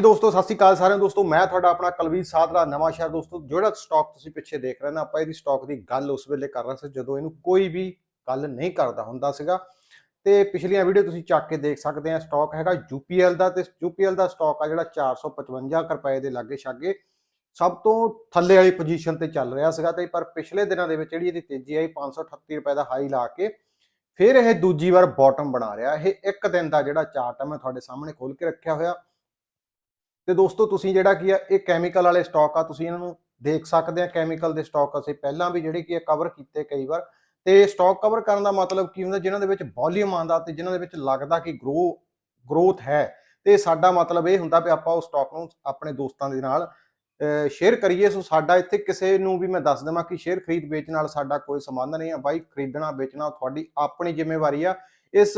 ਜੀ ਦੋਸਤੋ, ਸਤਿ ਸ਼੍ਰੀ ਅਕਾਲ ਸਾਰਿਆਂ ਦੋਸਤੋ, ਮੈਂ ਤੁਹਾਡਾ ਆਪਣਾ ਕਲਵੀਰ ਸਾਧਰਾ ਨਵਾਂ ਸ਼ਹਿਰ ਦੋਸਤੋ, ਜਿਹੜਾ ਸਟਾਕ ਤੁਸੀਂ ਪਿੱਛੇ ਦੇਖ ਰਹੇ ਨਾ, ਆਪਾਂ ਇਹਦੀ ਸਟਾਕ ਦੀ ਗੱਲ ਉਸ ਵੇਲੇ ਕਰ ਰਹੇ ਸੀ ਜਦੋਂ ਇਹਨੂੰ ਕੋਈ ਵੀ ਗੱਲ ਨਹੀਂ ਕਰਦਾ ਹੁੰਦਾ ਸੀਗਾ। ਤੇ ਪਿਛਲੀਆਂ ਵੀਡੀਓ ਤੁਸੀਂ ਚੱਕ ਕੇ ਦੇਖ ਸਕਦੇ ਆ ਸਟਾਕ ਹੈਗਾ UPL ਦਾ ਤੇ UPL ਦਾ ਸਟਾਕ ਆ ਜਿਹੜਾ 455 ਕੁ ਰੁਪਏ ਦੇ ਲਾਗੇ ਛਾਗੇ ਸਭ ਤੋਂ ਥੱਲੇ ਵਾਲੀ ਪੋਜੀਸ਼ਨ ਤੇ ਚੱਲ ਰਿਹਾ ਸੀਗਾ ਤੇ ਪਰ ਪਿਛਲੇ ਦਿਨਾਂ ਦੇ ਵਿੱਚ ਜਿਹੜੀ ਇਹਦੀ ਤੇਜ਼ੀ ਆਈ 538 ਰੁਪਏ ਦਾ ਹਾਈ ਲਾ ਕੇ, ਫਿਰ ਇਹ ਦੂਜੀ ਵਾਰ ਬਾਟਮ ਬਣਾ ਰਿਹਾ। ਇਹ ਇੱਕ ਦਿਨ ਦਾ ਜਿਹੜਾ ਚਾਰਟ ਆ, ਮੈਂ ਤੁਹਾਡੇ ਸਾਹਮਣੇ ਖੋਲ ਕੇ ਰੱਖਿਆ ਹੋਇਆ। ਤੇ ਦੋਸਤੋ, ਤੁਸੀਂ ਜਿਹੜਾ ਕੀ ਆ, ਇਹ ਕੈਮੀਕਲ ਵਾਲੇ ਸਟਾਕ ਆ, ਤੁਸੀਂ ਇਹਨਾਂ ਨੂੰ ਦੇਖ ਸਕਦੇ ਆ ਕੈਮੀਕਲ ਦੇ ਸਟਾਕ ਅਸੀਂ ਪਹਿਲਾਂ ਵੀ ਜਿਹੜੇ ਕੀ ਆ ਕਵਰ ਕੀਤੇ ਕਈ ਵਾਰ। ਤੇ ਸਟਾਕ ਕਵਰ ਕਰਨ ਦਾ ਮਤਲਬ ਕੀ ਹੁੰਦਾ, ਜਿਨ੍ਹਾਂ ਦੇ ਵਿੱਚ ਵੋਲਿਊਮ ਆਂਦਾ ਤੇ ਜਿਨ੍ਹਾਂ ਦੇ ਵਿੱਚ ਲੱਗਦਾ ਕਿ ਗਰੋ ਗਰੋਥ ਹੈ। ਤੇ ਸਾਡਾ ਮਤਲਬ ਇਹ ਹੁੰਦਾ ਵੀ ਆਪਾਂ ਉਹ ਸਟਾਕ ਨੂੰ ਆਪਣੇ ਦੋਸਤਾਂ ਦੇ ਨਾਲ ਸ਼ੇਅਰ ਕਰੀਏ। ਸੋ ਸਾਡਾ ਇੱਥੇ ਕਿਸੇ ਨੂੰ ਵੀ ਮੈਂ ਦੱਸ ਦੇਵਾਂ ਕਿ ਸ਼ੇਅਰ ਖਰੀਦ ਵੇਚ ਨਾਲ ਸਾਡਾ ਕੋਈ ਸੰਬੰਧ ਨਹੀਂ ਆ। ਬਾਈ, ਖਰੀਦਣਾ, ਵੇਚਣਾ ਤੁਹਾਡੀ ਆਪਣੀ ਜ਼ਿੰਮੇਵਾਰੀ ਆ। ਇਸ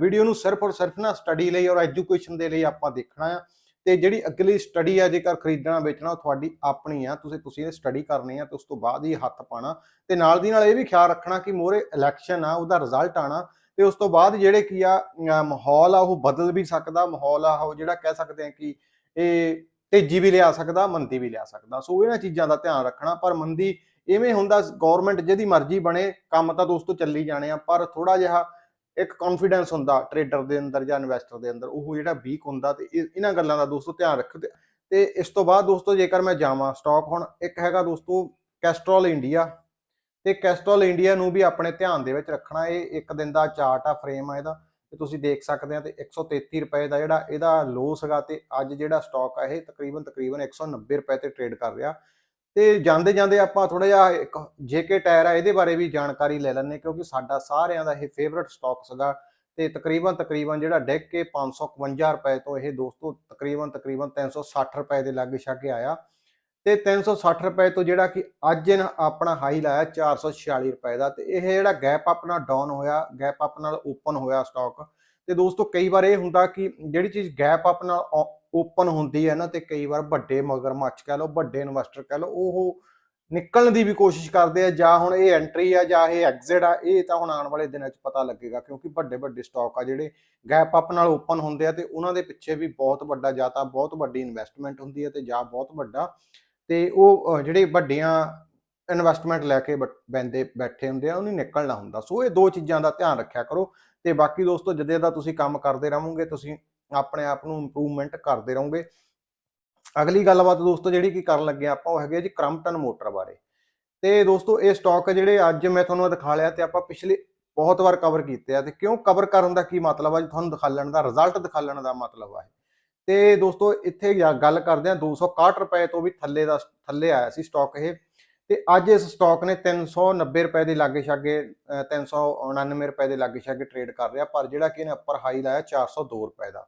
ਵੀਡੀਓ ਨੂੰ ਸਿਰਫ ਔਰ ਸਿਰਫ ਨਾ ਸਟੱਡੀ ਲਈ ਔਰ ਐਜੂਕੇਸ਼ਨ ਦੇ ਲਈ ਆਪਾਂ ਦੇਖਣਾ ਆ। ਤੇ ਜਿਹੜੀ ਅਗਲੀ ਸਟੱਡੀ ਆ, ਜੇਕਰ ਖਰੀਦਣਾ, ਵੇਚਣਾ, ਉਹ ਤੁਹਾਡੀ ਆਪਣੀ ਆ, ਤੁਸੀਂ ਤੁਸੀਂ ਇਹ ਸਟੱਡੀ ਕਰਨੀ ਆ ਤੇ ਉਸ ਤੋਂ ਬਾਅਦ ਹੀ ਹੱਥ ਪਾਣਾ ਤੇ ਨਾਲ ਦੀ ਨਾਲ ਇਹ ਵੀ ਖਿਆਲ ਰੱਖਣਾ ਕਿ ਮੋਰੇ ਇਲੈਕਸ਼ਨ ਆ, ਉਹਦਾ ਰਿਜ਼ਲਟ ਆਣਾ ਤੇ ਉਸ ਤੋਂ ਬਾਅਦ ਜਿਹੜੇ ਕੀ ਆ ਮਾਹੌਲ ਆ, ਉਹ ਬਦਲ ਵੀ ਸਕਦਾ, ਮਾਹੌਲ ਆ, ਉਹ ਜਿਹੜਾ ਕਹਿ ਸਕਦੇ ਆ ਕਿ ਇਹ ਤੇਜ਼ੀ ਵੀ ਲਿਆ ਸਕਦਾ, ਮੰਦੀ ਵੀ ਲਿਆ ਸਕਦਾ। ਸੋ ਇਹਨਾਂ ਚੀਜ਼ਾਂ ਦਾ ਧਿਆਨ ਰੱਖਣਾ, ਪਰ ਮੰਦੀ ਇਵੇਂ ਹੁੰਦਾ ਗਵਰਨਮੈਂਟ ਜਿਹਦੀ ਮਰਜ਼ੀ ਬਣੇ, ਕੰਮ ਤਾਂ ਦੋਸਤੋ ਚੱਲੀ ਜਾਣੇ ਆ, ਪਰ ਥੋੜਾ ਜਿਹਾ ਇੱਕ ਕੌਨਫੀਡੈਂਸ ਹੁੰਦਾ ਟਰੇਡਰ ਦੇ ਅੰਦਰ ਜਾਂ ਇਨਵੈਸਟਰ ਦੇ ਅੰਦਰ, ਉਹ ਜਿਹੜਾ ਵੀਕ ਹੁੰਦਾ ਤੇ ਇਹ- ਇਹਨਾਂ ਗੱਲਾਂ ਦਾ ਦੋਸਤੋ ਧਿਆਨ ਰੱਖੋ ਤੇ- ਤੇ ਇਸ ਤੋਂ ਬਾਅਦ ਦੋਸਤੋ ਜੇਕਰ ਮੈਂ ਜਾਵਾਂ ਸਟਾਕ ਹੁਣ, ਇੱਕ ਹੈਗਾ ਦੋਸਤੋ ਕੈਸਟਰੋਲ ਇੰਡੀਆ ਤੇ ਕੈਸਟਰੋਲ ਇੰਡੀਆ ਨੂੰ ਵੀ ਆਪਣੇ ਧਿਆਨ ਦੇ ਵਿੱਚ ਰੱਖਣਾ, ਇਹ ਇੱਕ ਦਿਨ ਦਾ ਚਾਰਟ ਆ ਫਰੇਮ ਆ ਇਹਦਾ, ਤੇ ਤੁਸੀਂ ਦੇਖ ਸਕਦੇ ਆ ਤੇ 133 ਰੁਪਏ ਦਾ ਜਿਹੜਾ ਇਹਦਾ ਲੋ ਸੀਗਾ ਤੇ ਅੱਜ ਜਿਹੜਾ ਸਟਾਕ ਆ ਇਹ ਤਕਰੀਬਨ ਤਕਰੀਬਨ 190 ਰੁਪਏ ਤੇ ਟ੍ਰੇਡ ਕਰ ਰਿਹਾ। ਤੇ ਜਾਂਦੇ ਜਾਂਦੇ ਆਪਾਂ ਥੋੜਾ ਜਿਹਾ ਇੱਕ ਜੇਕੇ ਟਾਇਰ ਆ, ਇਹਦੇ ਬਾਰੇ ਵੀ ਜਾਣਕਾਰੀ ਲੈ ਲੈਣੇ ਕਿਉਂਕਿ ਸਾਡਾ ਸਾਰਿਆਂ ਦਾ ਇਹ ਫੇਵਰਿਟ ਸਟਾਕ ਸੀਗਾ ਤੇ ਤਕਰੀਬਨ ਤਕਰੀਬਨ ਜਿਹੜਾ ਡਿੱਗ ਕੇ 551 ਰੁਪਏ ਤੋਂ ਇਹ ਦੋਸਤੋ ਤਕਰੀਬਨ ਤਕਰੀਬਨ 360 ਰੁਪਏ ਦੇ ਲਾਗੇ ਛਾਗੇ ਆਇਆ। ਤੇ 360 ਰੁਪਏ ਤੋਂ ਜਿਹੜਾ ਕਿ ਅੱਜ ਇਹਨਾਂ ਆਪਣਾ ਹਾਈ ਲਾਇਆ 446 ਰੁਪਏ ਦਾ ਤੇ ਇਹ ਜਿਹੜਾ ਗੈਪ ਆਪਣਾ ਡਾਊਨ ਹੋਇਆ ਗੈਪ ਅਪ ਨਾਲ ਓਪਨ ਹੋਇਆ ਸਟਾਕ ਤੇ ਦੋਸਤੋ ਕਈ ਵਾਰ ਇਹ ਹੁੰਦਾ ਕਿ ਜਿਹੜੀ ਚੀਜ਼ ਗੈਪ ਅਪ ਨਾਲ ਓਪਨ ਹੁੰਦੀ ਹੈ ਨਾ ਤੇ ਕਈ ਵਾਰ ਵੱਡੇ ਮਗਰਮੱਛ ਕਹਿ ਲਓ, ਵੱਡੇ ਇਨਵੈਸਟਰ ਕਹਿ ਲਓ, ਉਹ ਨਿਕਲਣ ਦੀ ਵੀ ਕੋਸ਼ਿਸ਼ ਕਰਦੇ ਆ ਜਾਂ ਹੁਣ ਇਹ ਐਂਟਰੀ ਆ ਜਾਂ ਇਹ ਐਗਜ਼ਿਟ ਆ, ਇਹ ਤਾਂ ਹੁਣ ਆਉਣ ਵਾਲੇ ਦਿਨਾਂ 'ਚ ਪਤਾ ਲੱਗੇਗਾ ਕਿਉਂਕਿ ਵੱਡੇ ਵੱਡੇ ਸਟਾਕ ਆ ਜਿਹੜੇ ਗੈਪ ਅਪ ਨਾਲ ਓਪਨ ਹੁੰਦੇ ਆ ਤੇ ਉਹਨਾਂ ਦੇ ਪਿੱਛੇ ਵੀ ਬਹੁਤ ਵੱਡਾ ਜਾਂ ਤਾਂ ਬਹੁਤ ਵੱਡੀ ਇਨਵੈਸਟਮੈਂਟ ਹੁੰਦੀ ਹੈ ਤੇ ਜਾਂ ਬਹੁਤ ਵੱਡਾ ਤੇ ਉਹ ਜਿਹੜੇ ਵੱਡੀਆਂ ਇਨਵੈਸਟਮੈਂਟ ਲੈ ਕੇ ਬ- ਬੰਦੇ ਬੈਠੇ ਹੁੰਦੇ ਆ, ਉਹਨੂੰ ਨਿਕਲਣਾ ਹੁੰਦਾ। ਸੋ ਇਹ ਦੋ ਚੀਜ਼ਾਂ ਦਾ ਧਿਆਨ ਰੱਖਿਆ ਕਰੋ ਤੇ ਬਾਕੀ ਦੋਸਤੋ, ਜਦੇ ਦਾ ਤੁਸੀਂ ਕੰਮ ਕਰਦੇ ਰਹੋਗੇ, ਤੁਸੀਂ ਆਪਣੇ ਆਪ ਨੂੰ ਇੰਪਰੂਵਮੈਂਟ ਕਰਦੇ ਰਹੋਗੇ। ਅਗਲੀ ਗੱਲਬਾਤ ਦੋਸਤੋ, ਜਿਹੜੀ ਕੀ ਕਰਨ ਲੱਗੇ ਆਪਾਂ, ਉਹ ਹੈਗੇ ਜੀ ਕ੍ਰਮਟਨ ਮੋਟਰ ਬਾਰੇ। ਤੇ ਦੋਸਤੋ, ਇਹ ਸਟਾਕ ਜਿਹੜੇ ਅੱਜ ਮੈਂ ਤੁਹਾਨੂੰ ਦਿਖਾ ਲਿਆ ਤੇ ਆਪਾਂ ਪਿਛਲੇ ਬਹੁਤ ਵਾਰ ਕਵਰ ਕੀਤੇ ਆ। ਤੇ ਕਿਉਂ ਕਵਰ ਕਰਨ ਦਾ ਕੀ ਮਤਲਬ ਆ ਜੀ? ਤੁਹਾਨੂੰ ਦਿਖਾ ਲੈਣ ਦਾ ਰਿਜ਼ਲਟ ਦਿਖਾਲਣ ਦਾ ਮਤਲਬ ਆ ਇਹ। ਤੇ ਦੋਸਤੋ, ਇੱਥੇ ਜਾ- ਗੱਲ ਕਰਦੇ ਆ 261 ਰੁਪਏ ਤੋਂ ਵੀ ਥੱਲੇ ਦਾ, ਥੱਲੇ ਆਇਆ ਸੀ ਸਟਾਕ ਇਹ। ਤੇ ਅੱਜ ਇਸ ਸਟਾਕ ਨੇ 390 ਰੁਪਏ ਦੇ ਲਾਗੇ ਛਾਗੇ, ਅਹ 399 ਰੁਪਏ ਦੇ ਲਾਗੇ ਛਾਗੇ ਟ੍ਰੇਡ ਕਰ ਰਿਹਾ, ਪਰ ਜਿਹੜਾ ਕਿ ਇਹਨੇ ਉੱਪਰ ਹਾਈ ਲਾਇਆ 402 ਰੁਪਏ ਦਾ।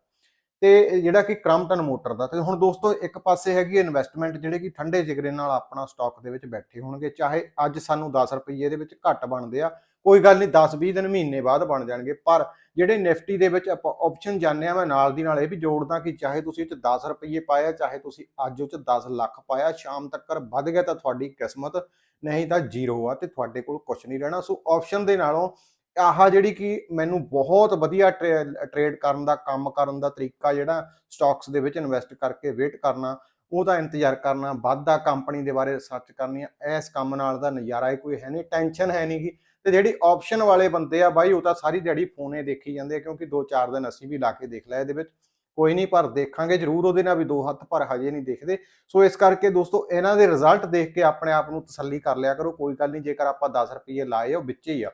ਤੇ ਜਿਹੜਾ ਕਿ ਕ੍ਰਮਟਨ ਮੋਟਰ ਦਾ, ਤੇ ਹੁਣ ਦੋਸਤੋ ਇੱਕ ਪਾਸੇ ਹੈਗੀ ਇਨਵੈਸਟਮੈਂਟ ਜਿਹੜੇ ਕਿ ਠੰਡੇ ਜਿਗਰੇ ਨਾਲ ਆਪਣਾ ਸਟਾਕ ਦੇ ਵਿੱਚ ਬੈਠੇ ਹੋਣਗੇ, ਚਾਹੇ ਅੱਜ ਸਾਨੂੰ 10 ਰੁਪਏ ਦੇ ਵਿੱਚ ਘੱਟ ਬਣਦੇ ਆ, ਕੋਈ ਗੱਲ ਨਹੀਂ 10 20 ਦਿਨ ਮਹੀਨੇ ਬਾਅਦ ਬਣ ਜਾਣਗੇ, ਪਰ ਜਿਹੜੇ ਨਿਫਟੀ ਦੇ ਵਿੱਚ ਆਪਾਂ ਆਪਸ਼ਨ ਜਾਣਦੇ ਆ, ਮੈਂ ਨਾਲ ਦੀ ਨਾਲ ਇਹ ਵੀ ਜੋੜਦਾ ਕਿ ਚਾਹੇ ਤੁਸੀਂ ਇਹ ਚ 10 ਰੁਪਏ ਪਾਇਆ, ਚਾਹੇ ਤੁਸੀਂ ਅੱਜ ਉਹ ਚ 10 ਲੱਖ ਪਾਇਆ, ਸ਼ਾਮ ਤੱਕ ਵੱਧ ਗਿਆ ਤਾਂ ਤੁਹਾਡੀ ਕਿਸਮਤ ਨਹੀਂ ਤਾਂ ਜ਼ੀਰੋ ਆ ਤੇ ਤੁਹਾਡੇ ਕੋਲ ਕੁਝ ਨਹੀਂ ਰਹਿਣਾ, ਸੋ ਆਪਸ਼ਨ ਦੇ ਨਾਲੋਂ ਆਹ ਜਿਹੜੀ ਕਿ ਮੈਨੂੰ ਬਹੁਤ ਵਧੀਆ ਟ੍ਰੇਡ ਕਰਨ ਦਾ, ਕੰਮ ਕਰਨ ਦਾ ਤਰੀਕਾ ਜਿਹੜਾ ਸਟਾਕਸ ਦੇ ਵਿੱਚ ਇਨਵੈਸਟ ਕਰਕੇ ਵੇਟ ਕਰਨਾ ਉਹਦਾ ਇੰਤਜ਼ਾਰ ਕਰਨਾ, ਵਾਧਾ ਕੰਪਨੀ ਦੇ ਬਾਰੇ ਰਿਸਰਚ ਕਰਨੀ ਆ, ਇਸ ਕੰਮ ਨਾਲ ਦਾ ਨਜ਼ਾਰਾ ਹੀ ਕੋਈ ਹੈ ਨਹੀਂ ਟੈਨਸ਼ਨ ਹੈ ਨਹੀਂ ਕਿ ਤੇ ਜਿਹੜੀ ਆਪਸ਼ਨ ਵਾਲੇ ਬੰਦੇ ਆ ਬਾਈ, ਉਹ ਤਾਂ ਸਾਰੀ ਦਿਹਾੜੀ ਫੋਨੇ ਦੇਖੀ ਜਾਂਦੇ ਆ, ਕਿਉਂਕਿ 2-4 ਦਿਨ ਅਸੀਂ ਵੀ ਲਾ ਕੇ ਦੇਖ ਲਿਆ ਇਹਦੇ ਵਿੱਚ। ਕੋਈ ਨਹੀਂ, ਪਰ ਦੇਖਾਂਗੇ ਜ਼ਰੂਰ ਉਹਦੇ ਨਾਲ ਵੀ ਦੋ ਹੱਥ, ਪਰ ਹਜੇ ਨਹੀਂ ਦੇਖਦੇ। ਸੋ ਇਸ ਕਰਕੇ ਦੋਸਤੋ, ਇਹਨਾਂ ਦੇ ਰਿਜ਼ਲਟ ਦੇਖ ਕੇ ਆਪਣੇ ਆਪ ਨੂੰ ਤਸੱਲੀ ਕਰ ਲਿਆ ਕਰੋ, ਕੋਈ ਗੱਲ ਨਹੀਂ, ਜੇਕਰ ਆਪਾਂ 10 ਰੁਪਏ ਲਾਏ ਉਹ ਵਿੱਚ ਹੀ ਆ।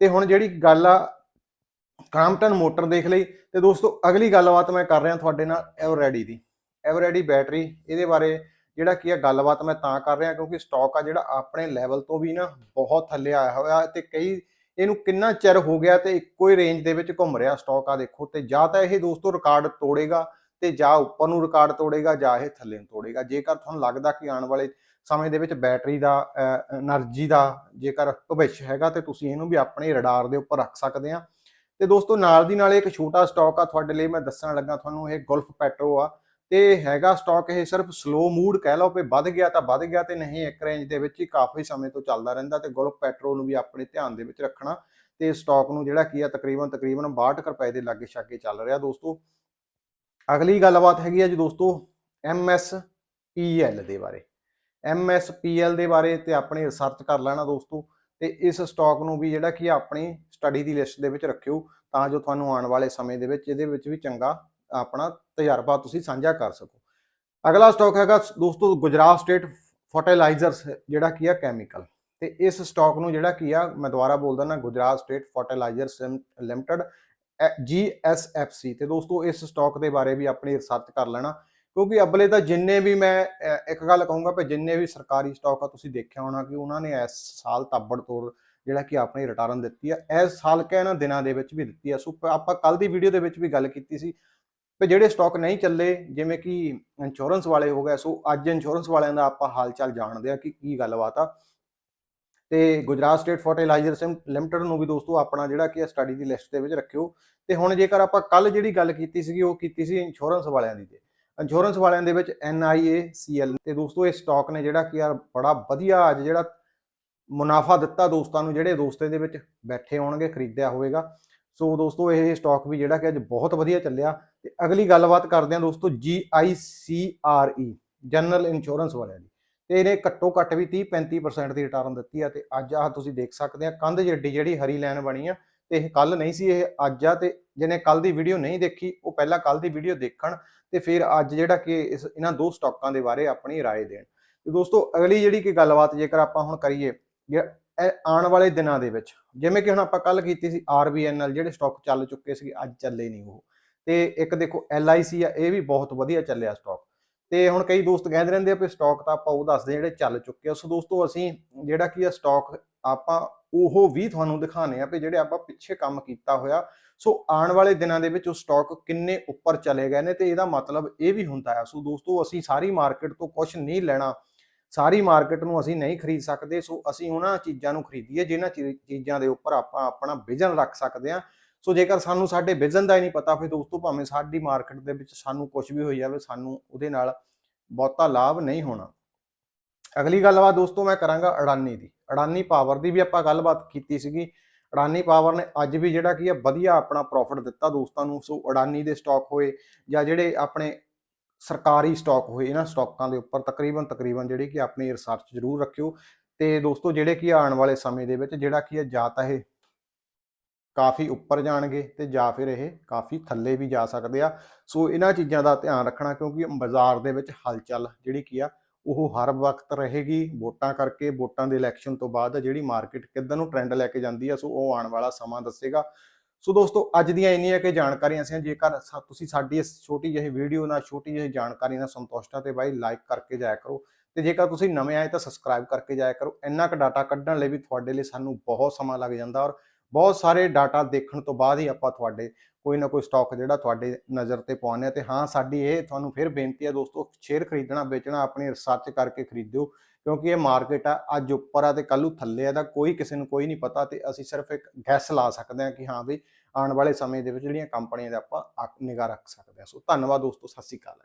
ਤੇ ਹੁਣ ਜਿਹੜੀ ਗੱਲ ਆ ਕ੍ਰਾਮਟਨ ਮੋਟਰ ਦੇਖ ਲਈ, ਤੇ ਦੋਸਤੋ ਅਗਲੀ ਗੱਲਬਾਤ ਮੈਂ ਕਰ ਰਿਹਾ ਤੁਹਾਡੇ ਨਾਲ ਐਵਰੈਡੀ ਦੀ। ਐਵਰੈਡੀ ਬੈਟਰੀ ਇਹਦੇ ਬਾਰੇ ਜਿਹੜਾ ਕੀ ਆ ਗੱਲਬਾਤ ਮੈਂ ਤਾਂ ਕਰ ਰਿਹਾ ਕਿਉਂਕਿ ਸਟਾਕ ਆ ਜਿਹੜਾ ਆਪਣੇ ਲੈਵਲ ਤੋਂ ਵੀ ਨਾ ਬਹੁਤ ਥੱਲੇ ਆਇਆ ਹੋਇਆ ਤੇ ਕਈ ਇਹਨੂੰ ਕਿੰਨਾ ਚਿਰ ਹੋ ਗਿਆ ਤੇ ਇੱਕੋ ਹੀ ਰੇਂਜ ਦੇ ਵਿੱਚ ਘੁੰਮ ਰਿਹਾ ਸਟਾਕ ਆ ਦੇਖੋ ਤੇ ਜਾਂ ਤਾਂ ਇਹ ਦੋਸਤੋ ਰਿਕਾਰਡ ਤੋੜੇਗਾ ਤੇ ਜਾਂ ਉੱਪਰ ਨੂੰ ਰਿਕਾਰਡ ਤੋੜੇਗਾ, ਜਾਂ ਇਹ ਥੱਲੇ ਨੂੰ ਤੋੜੇਗਾ। ਜੇਕਰ ਤੁਹਾਨੂੰ ਲੱਗਦਾ ਕਿ ਆਉਣ ਵਾਲੇ ਸਮੇਂ ਦੇ ਵਿੱਚ ਬੈਟਰੀ ਦਾ એનર્ਜੀ ਦਾ ਜੇਕਰ ਭਵਿੱਖ ਹੈਗਾ, ਤੇ ਤੁਸੀਂ ਇਹਨੂੰ ਵੀ ਆਪਣੇ ਰਡਾਰ ਦੇ ਉੱਪਰ ਰੱਖ ਸਕਦੇ ਆ। ਤੇ ਦੋਸਤੋ, ਨਾਲ ਦੀ ਨਾਲ ਇੱਕ ਛੋਟਾ ਸਟਾਕ ਆ, ਤੁਹਾਡੇ ਲਈ ਮੈਂ ਦੱਸਣ ਲੱਗਾ ਤੁਹਾਨੂੰ, ਇਹ ਗੋਲਫ ਪੈਟਰੋ ਆ। ਤੇ ਹੈਗਾ ਸਟਾਕ ਇਹ ਸਿਰਫ ਸਲੋ ਮੂਡ ਕਹਿ ਲਓ ਵੀ ਵੱਧ ਗਿਆ ਤਾਂ ਵੱਧ ਗਿਆ ਤੇ ਨਹੀਂ, ਇੱਕ ਰੇਂਜ ਦੇ ਵਿੱਚ ਹੀ ਕਾਫੀ ਸਮੇਂ ਤੋਂ ਚੱਲਦਾ ਰਹਿੰਦਾ ਤੇ ਗੋਲਫ ਪੈਟਰੋ ਨੂੰ ਵੀ ਆਪਣੇ ਧਿਆਨ ਦੇ ਵਿੱਚ ਰੱਖਣਾ। ਤੇ ਸਟਾਕ ਨੂੰ ਜਿਹੜਾ ਕੀ ਆ ਤਕਰੀਬਨ ਤਕਰੀਬਨ 62 ਰੁਪਏ ਦੇ ਲਾਗੇ ਛਾਗੇ ਚੱਲ ਰਿਹਾ ਦੋਸਤੋ। ਅਗਲੀ ਗੱਲਬਾਤ ਹੈਗੀ ਹੈ ਜੀ ਦੋਸਤੋ MSPL ਦੇ ਬਾਰੇ। MSPL ਦੇ ਬਾਰੇ ਤੇ ਆਪਣੀ ਰਿਸਰਚ ਕਰ ਲੈਣਾ ਦੋਸਤੋ ਤੇ ਇਸ ਸਟਾਕ ਨੂੰ ਵੀ ਜਿਹੜਾ ਕਿ ਆਪਣੀ ਸਟੱਡੀ ਦੀ ਲਿਸਟ ਦੇ ਵਿੱਚ ਰੱਖਿਓ ਤਾਂ ਜੋ ਤੁਹਾਨੂੰ ਆਉਣ ਵਾਲੇ ਸਮੇਂ ਦੇ ਵਿੱਚ ਇਹਦੇ ਵਿੱਚ ਵੀ ਚੰਗਾ ਆਪਣਾ ਤਜਰਬਾ ਤੁਸੀਂ ਸਾਂਝਾ ਕਰ ਸਕੋ। ਅਗਲਾ ਸਟਾਕ ਹੈਗਾ ਦੋਸਤੋ ਗੁਜਰਾਤ ਸਟੇਟ ਫਰਟੀਲਾਈਜ਼ਰਸ ਜਿਹੜਾ ਕੀ ਆ ਕੈਮੀਕਲ ਤੇ ਇਸ ਸਟਾਕ ਨੂੰ ਜਿਹੜਾ ਕੀ ਆ, ਮੈਂ ਦੁਬਾਰਾ ਬੋਲਦਾ ਨਾ, Gujarat state fertilizers limited GSFC ਤੇ ਦੋਸਤੋ, ਇਸ ਸਟਾਕ ਦੇ ਬਾਰੇ ਵੀ ਆਪਣੀ ਰਿਸਰਚ ਕਰ ਲੈਣਾ। ਕਿਉਂਕਿ ਅਬਲੇ ਤਾਂ ਜਿੰਨੇ ਵੀ ਮੈਂ ਇੱਕ ਗੱਲ ਕਹੂੰਗਾ ਕਿ ਜਿੰਨੇ ਵੀ ਸਰਕਾਰੀ ਸਟਾਕ ਆ, ਤੁਸੀਂ ਦੇਖਿਆ ਹੋਣਾ ਕਿ ਉਹਨਾਂ ਨੇ ਇਸ ਸਾਲ ਤਾਬੜ ਤੋੜ ਜਿਹੜਾ ਕਿ ਆਪਣੀ ਰਿਟਰਨ ਦਿੱਤੀ ਆ। ਇਸ ਸਾਲ ਕਿ ਇਹਨਾਂ ਦਿਨਾਂ ਦੇ ਵਿੱਚ ਵੀ ਦਿੱਤੀ ਆ। ਸੋ ਆਪਾਂ ਕੱਲ ਦੀ ਵੀਡੀਓ ਦੇ ਵਿੱਚ ਵੀ ਗੱਲ ਕੀਤੀ ਸੀ ਕਿ ਜਿਹੜੇ ਸਟਾਕ ਨਹੀਂ ਚੱਲੇ, ਜਿਵੇਂ ਕਿ ਇੰਸ਼ੋਰੈਂਸ ਵਾਲੇ ਹੋ ਗਏ। ਸੋ ਅੱਜ ਇੰਸ਼ੋਰੈਂਸ ਵਾਲਿਆਂ ਦਾ ਆਪਾਂ ਹਾਲ ਚਾਲ ਜਾਣਦੇ ਆ ਕਿ ਕੀ ਗੱਲਬਾਤ ਆ। ਤੇ ਗੁਜਰਾਤ ਸਟੇਟ ਫਰਟੀਲਾਈਜ਼ਰਸ ਲਿਮਟਿਡ ਨੂੰ ਵੀ ਦੋਸਤੋ ਆਪਣਾ ਜਿਹੜਾ ਕਿ ਸਟੱਡੀ ਦੀ ਲਿਸਟ ਦੇ ਵਿੱਚ ਰੱਖਿਓ। ਤੇ ਹੁਣ ਜੇਕਰ ਆਪਾਂ ਕੱਲ ਜਿਹੜੀ ਗੱਲ ਕੀਤੀ ਸੀਗੀ, ਉਹ ਕੀਤੀ ਸੀ ਇੰਸ਼ੋਰੈਂਸ ਵਾਲਿਆਂ ਦੀ ਤੇ। ਇੰਸ਼ੋਰੈਂਸ ਵਾਲਿਆਂ ਦੇ ਵਿੱਚ NIACL ਤੇ ਦੋਸਤੋ ਇਹ ਸਟਾਕ ਨੇ ਜਿਹੜਾ ਕਿ ਯਾਰ ਬੜਾ ਵਧੀਆ ਅੱਜ ਜਿਹੜਾ ਮੁਨਾਫਾ ਦਿੱਤਾ ਦੋਸਤਾਂ ਨੂੰ, ਜਿਹੜੇ ਦੋਸਤੇ ਦੇ ਵਿੱਚ ਬੈਠੇ ਹੋਣਗੇ, ਖਰੀਦਿਆ ਹੋਵੇਗਾ। ਸੋ ਦੋਸਤੋ ਇਹ ਸਟਾਕ ਵੀ ਜਿਹੜਾ ਕਿ ਅੱਜ ਬਹੁਤ ਵਧੀਆ ਚੱਲਿਆ। ਤੇ ਅਗਲੀ ਗੱਲਬਾਤ ਕਰਦੇ ਹਾਂ ਦੋਸਤੋ GICRE ਜਨਰਲ ਇੰਸ਼ੋਰੈਂਸ ਵਾਲਿਆਂ ਦੀ। ਤੇ ਇਹਨੇ ਘੱਟੋ ਘੱਟ ਵੀ 30 35% ਦੀ ਰਿਟਰਨ ਦਿੱਤੀ ਆ ਤੇ ਅੱਜ ਆਹ ਤੁਸੀਂ ਦੇਖ ਸਕਦੇ ਆ ਕੰਧ ਜੱਡੀ ਜਿਹੜੀ ਹਰੀ ਲਾਈਨ ਬਣੀ ਆ ਤੇ ਇਹ ਕੱਲ ਨਹੀਂ ਸੀ ਇਹ ਅੱਜ ਆ ਤੇ ਜਿਹਨੇ ਕੱਲ ਦੀ ਵੀਡੀਓ ਨਹੀਂ ਦੇਖੀ ਉਹ ਪਹਿਲਾਂ ਕੱਲ ਦੀ ਵੀਡੀਓ ਦੇਖਣ ਤੇ ਫਿਰ ਅੱਜ ਜਿਹੜਾ ਕਿ ਇਸ ਇਹਨਾਂ ਦੋ ਸਟਾਕਾਂ ਦੇ ਬਾਰੇ ਆਪਣੀ رائے ਦੇਣ ਤੇ ਦੋਸਤੋ ਅਗਲੀ ਜਿਹੜੀ ਕਿ ਗੱਲਬਾਤ ਜੇਕਰ ਆਪਾਂ ਹੁਣ ਕਰੀਏ ਜੇ ਇਹ ਆਉਣ ਵਾਲੇ ਦਿਨਾਂ ਦੇ ਵਿੱਚ ਜਿਵੇਂ ਕਿ ਹੁਣ ਆਪਾਂ ਕੱਲ ਕੀਤੀ ਸੀ RBNL ਜਿਹੜੇ ਸਟਾਕ ਚੱਲ ਚੁੱਕੇ ਸੀ ਅੱਜ ਚੱਲੇ ਨਹੀਂ ਉਹ ਤੇ ਇੱਕ ਦੇਖੋ LIC ਆ ਇਹ ਵੀ ਬਹੁਤ ਵਧੀਆ ਚੱਲਿਆ ਸਟਾਕ ਤੇ ਹੁਣ ਕਈ ਦੋਸਤ ਕਹਿੰਦੇ ਰਹਿੰਦੇ ਆ ਵੀ ਸਟਾਕ ਤਾਂ ਆਪਾਂ ਉਹ ਦੱਸਦੇ ਜਿਹੜੇ ਚੱਲ ਚੁੱਕੇ ਆ। ਸੋ ਦੋਸਤੋ, ਅਸੀਂ ਜਿਹੜਾ ਕੀ ਆ ਸਟਾਕ ਆਪਾਂ ਉਹ ਵੀ ਤੁਹਾਨੂੰ ਦਿਖਾਣੇ ਆ ਵੀ ਜਿਹੜੇ ਆਪਾਂ ਪਿੱਛੇ ਕੰਮ ਕੀਤਾ ਹੋਇਆ। ਸੋ ਆਉਣ ਵਾਲੇ ਦਿਨਾਂ ਦੇ ਵਿੱਚ ਉਹ ਸਟਾਕ ਕਿੰਨੇ ਉੱਪਰ ਚਲੇ ਗਏ ਨੇ ਤੇ ਇਹਦਾ ਮਤਲਬ ਇਹ ਵੀ ਹੁੰਦਾ ਹੈ ਸੋ ਦੋਸਤੋ, ਅਸੀਂ ਸਾਰੀ ਮਾਰਕੀਟ ਤੋਂ ਕੁਝ ਨਹੀਂ ਲੈਣਾ। ਸਾਰੀ ਮਾਰਕੀਟ ਨੂੰ ਅਸੀਂ ਨਹੀਂ ਖਰੀਦ ਸਕਦੇ। ਸੋ ਅਸੀਂ ਉਹਨਾਂ ਚੀਜ਼ਾਂ ਨੂੰ ਖਰੀਦੀਏ, ਜਿਨ੍ਹਾਂ ਚੀ- ਚੀਜ਼ਾਂ ਦੇ ਉੱਪਰ ਆਪਾਂ ਆਪਣਾ ਵਿਜ਼ਨ ਰੱਖ ਸਕਦੇ ਹਾਂ ਸੋ ਜੇਕਰ ਸਾਨੂੰ ਸਾਡੇ ਵਿਜ਼ਨ ਦਾ ਹੀ ਨਹੀਂ ਪਤਾ, ਫਿਰ ਦੋਸਤੋ ਭਾਵੇਂ ਸਾਡੀ ਮਾਰਕੀਟ ਦੇ ਵਿੱਚ ਸਾਨੂੰ ਕੁਝ ਵੀ ਹੋਈ ਜਾਵੇ, ਸਾਨੂੰ ਉਹਦੇ ਨਾਲ ਬਹੁਤਾ ਲਾਭ ਨਹੀਂ ਹੋਣਾ। ਅਗਲੀ ਗੱਲਬਾਤ ਦੋਸਤੋ ਮੈਂ ਕਰਾਂਗਾ ਅਡਾਨੀ ਦੀ। ਅਡਾਨੀ ਪਾਵਰ ਦੀ ਵੀ ਆਪਾਂ ਗੱਲਬਾਤ ਕੀਤੀ ਸੀਗੀ। ਅਡਾਨੀ ਪਾਵਰ ਨੇ ਅੱਜ ਵੀ ਜਿਹੜਾ ਕੀ ਆ, ਵਧੀਆ ਆਪਣਾ ਪ੍ਰੋਫਿਟ ਦਿੱਤਾ ਦੋਸਤਾਂ ਨੂੰ। ਸੋ ਅਡਾਨੀ ਦੇ ਸਟਾਕ ਹੋਏ ਜਾਂ ਜਿਹੜੇ ਆਪਣੇ ਸਰਕਾਰੀ ਸਟਾਕ ਹੋਏ, ਇਹਨਾਂ ਸਟਾਕਾਂ ਦੇ ਉੱਪਰ ਤਕਰੀਬਨ ਤਕਰੀਬਨ ਜਿਹੜੀ ਕਿ ਆਪਣੀ ਰਿਸਰਚ ਜ਼ਰੂਰ ਰੱਖਿਓ। ਤੇ ਦੋਸਤੋ ਜਿਹੜੇ ਕਿ ਆਉਣ ਵਾਲੇ ਸਮੇਂ ਦੇ ਵਿੱਚ ਜਿਹੜਾ ਕੀ ਆ, ਜਾਂ ਤਾਂ ਇਹ ਕਾਫੀ ਉੱਪਰ ਜਾਣਗੇ ਤੇ ਜਾਂ ਫਿਰ ਇਹ ਕਾਫੀ ਥੱਲੇ ਵੀ ਜਾ ਸਕਦੇ ਆ। ਸੋ ਇਹਨਾਂ ਚੀਜ਼ਾਂ ਦਾ ਧਿਆਨ ਰੱਖਣਾ ਕਿਉਂਕਿ ਬਾਜ਼ਾਰ ਦੇ ਵਿੱਚ ਹਲਚਲ ਜਿਹੜੀ ਕੀ ਆ, ਉਹ ਹਰ ਵਕਤ ਰਹੇਗੀ। ਵੋਟਾਂ ਕਰਕੇ, ਵੋਟਾਂ ਦੇ ਇਲੈਕਸ਼ਨ ਤੋਂ ਬਾਅਦ ਜਿਹੜੀ ਮਾਰਕੀਟ ਕਿੱਦਾਂ ਨੂੰ ਟ੍ਰੈਂਡ ਲੈ ਕੇ ਜਾਂਦੀ ਆ, ਸੋ ਉਹ ਆਉਣ ਵਾਲਾ ਸਮਾਂ ਦੱਸੇਗਾ। ਸੋ ਦੋਸਤੋ, ਅੱਜ ਦੀਆਂ ਇੰਨੀਆਂ ਕਿ ਜਾਣਕਾਰੀਆਂ ਸੀ। ਜੇਕਰ ਸਾ- ਤੁਸੀਂ ਸਾਡੀ ਇਸ ਛੋਟੀ ਜਿਹੀ ਵੀਡੀਓ ਨਾਲ ਛੋਟੀ ਜਿਹੀ ਜਾਣਕਾਰੀ ਨਾਲ ਸੰਤੁਸ਼ਟ ਆ, ਤੇ ਬਾਈ ਲਾਈਕ ਕਰਕੇ ਜਾਇਆ ਕਰੋ। ਤੇ ਜੇਕਰ ਤੁਸੀਂ ਨਵੇਂ ਆਏ ਤਾਂ ਸਬਸਕ੍ਰਾਈਬ ਕਰਕੇ ਜਾਇਆ ਕਰੋ। ਇੰਨਾ ਕੁ ਡਾਟਾ ਕੱਢਣ ਲਈ ਵੀ ਤੁਹਾਡੇ ਲਈ ਸਾਨੂੰ ਬਹੁਤ ਸਮਾਂ ਲੱਗ ਜਾਂਦਾ ਔਰ ਬਹੁਤ ਸਾਰੇ ਡਾਟਾ ਦੇਖਣ ਤੋਂ ਬਾਅਦ ਹੀ ਆਪਾਂ ਤੁਹਾਡੇ ਕੋਈ ਨਾ ਕੋਈ ਸਟਾਕ ਜਿਹੜਾ ਤੁਹਾਡੇ ਨਜ਼ਰ ਤੇ ਪਾਉਂਦੇ ਆ ਤੇ ਹਾਂ, ਸਾਡੀ ਇਹ ਤੁਹਾਨੂੰ ਫਿਰ ਬੇਨਤੀ ਹੈ ਦੋਸਤੋ ਸ਼ੇਅਰ ਖਰੀਦਣਾ, ਵੇਚਣਾ, ਆਪਣੀ ਰਿਸਰਚ ਕਰਕੇ ਖਰੀਦਿਓ, ਕਿਉਂਕਿ ਇਹ ਮਾਰਕੀਟ ਆ, ਅੱਜ ਉੱਪਰ ਆ ਤੇ ਕੱਲ੍ਹ ਨੂੰ ਥੱਲੇ ਆ ਦਾ ਕੋਈ ਕਿਸੇ ਨੂੰ ਕੋਈ ਨਹੀਂ ਪਤਾ ਤੇ ਅਸੀਂ ਸਿਰਫ ਇੱਕ ਗੈਸ ਲਾ ਸਕਦੇ ਹਾਂ ਕਿ ਹਾਂ ਵੀ ਆਉਣ ਵਾਲੇ ਸਮੇਂ ਦੇ ਵਿੱਚ ਜਿਹੜੀਆਂ ਕੰਪਨੀਆਂ ਦੇ ਆਪਾਂ ਨਿਗਾਹ ਰੱਖ ਸਕਦੇ ਹਾਂ। ਸੋ ਧੰਨਵਾਦ ਦੋਸਤੋ, ਸਤਿ ਸ਼੍ਰੀ ਅਕਾਲ।